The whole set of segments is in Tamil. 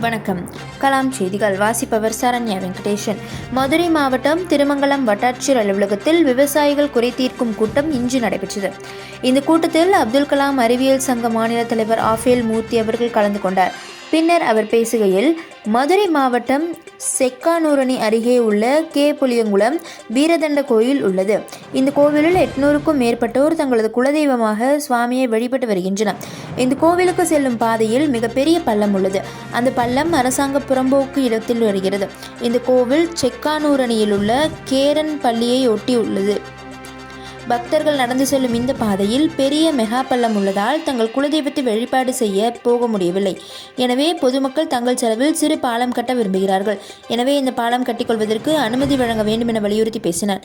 வணக்கம். கலாம் செய்திகள். வாசிப்பவர் சரண்யா வெங்கடேசன். மதுரை மாவட்டம் திருமங்கலம் வட்டாட்சியர் அலுவலகத்தில் விவசாயிகள் குறை தீர்க்கும் கூட்டம் இன்று நடைபெற்றது. இந்த கூட்டத்தில் அப்துல் கலாம் அறிவியல் சங்க மாநில தலைவர் ஆஃபேல் மூர்த்தி அவர்கள் கலந்து கொண்டார். பின்னர் அவர் பேசுகையில் மதுரை மாவட்டம் செக்கானூரணி அருகே உள்ள கே. புளியங்குளம் வீரதண்ட கோயில் உள்ளது. இந்த கோவிலில் எட்நூறுக்கும் மேற்பட்டோர் தங்களது குலதெய்வமாக சுவாமியை வழிபட்டு வருகின்றனர். இந்த கோவிலுக்கு செல்லும் பாதையில் மிகப்பெரிய பள்ளம் உள்ளது. அந்த பள்ளம் அரசாங்க புறம்போக்கு இடத்தில் வருகிறது. இந்த கோவில் செக்கானூரணியில் உள்ள கேரன் பள்ளியை ஒட்டி உள்ளது. பக்தர்கள் நடந்து செல்லும் இந்த பாதையில் பெரிய மெகா பள்ளம் உள்ளதால் தங்கள் குலதெய்வத்தை வழிபாடு செய்ய போக முடியவில்லை. எனவே பொதுமக்கள் தங்கள் செலவில் சிறு பாலம் கட்ட விரும்புகிறார்கள். எனவே இந்த பாலம் கட்டிக்கொள்வதற்கு அனுமதி வழங்க வேண்டும் என வலியுறுத்தி பேசினர்.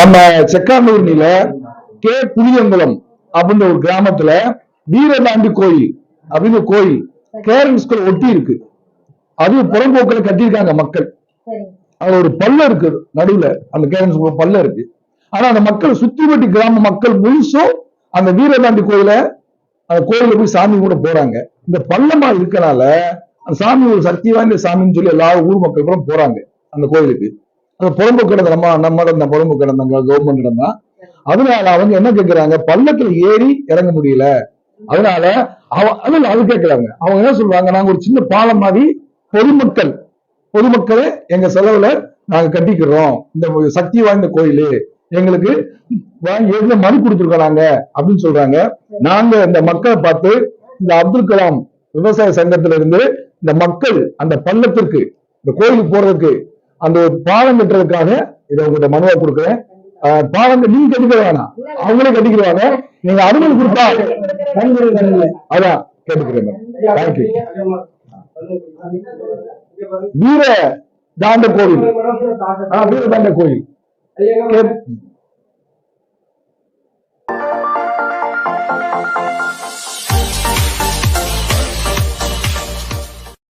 நம்ம செக்கானூர்னில கே. புளியங்குளம் அப்படின்ற ஒரு கிராமத்துல வீரதாண்டி கோயில் அப்படின்னு கோயில் கேரன் ஸ்கூல் ஒட்டி இருக்கு. அது புறம்போக்குல கட்டியிருக்காங்க மக்கள். அது ஒரு பள்ளம் இருக்கு நடுவுல அந்த கேரன் ஸ்கூல் பள்ளம் இருக்கு. ஆனா அந்த மக்கள் சுத்திவட்டி கிராம மக்கள் முழுசும் அந்த வீரதாண்டி கோயில அந்த கோயில போய் சாமி கூட போறாங்க. இந்த பள்ளமா இருக்கனால அந்த சாமி ஒரு சக்தி வாய்ந்த சாமின்னு சொல்லி எல்லா ஊர் மக்கள் கூட போறாங்க அந்த கோயிலுக்கு. அந்த புறம்பு இடம் நம்ம நம்ம இடம் தான் புறம்போக்கு கவர்மெண்ட் இடம் தான் அதனால அவங்க என்ன கேட்கிறாங்க பள்ளத்துல ஏறி இறங்க முடியல. அதனால அவ அதில் அது கேட்கிறாங்க அவங்க என்ன சொல்றாங்க நாங்க ஒரு சின்ன பாலம் மாதிரி பொதுமக்கள் பொதுமக்களே எங்க செலவுல நாங்க கட்டிக்கிறோம். இந்த சக்தி வாய்ந்த கோயிலு. எங்களுக்கு வாங்கி ஏற்கனவே மனு கொடுத்துருக்கோம் அப்படின்னு சொல்றாங்க. நாங்க இந்த மக்களை பார்த்து இந்த அப்துல் கலாம் விவசாய சங்கத்துல இருந்து இந்த மக்கள் அந்த பள்ளத்திற்கு இந்த கோயிலுக்கு போறதுக்கு அந்த ஒரு பாலம் கட்டுறதுக்காக இதை உங்கள்கிட்ட மனுவா கொடுக்குறேன். ஆஹ் பாலம் நீங்க கட்டிக்க வேணாம். அவங்களே கட்டிக்கிறாங்க நீங்க அனுமதி கொடுத்தா அதான் கேட்டுக்கிறேன் தேங்க்யூ வீர தாண்ட கோவில் வீர தாண்ட கோயில். கே-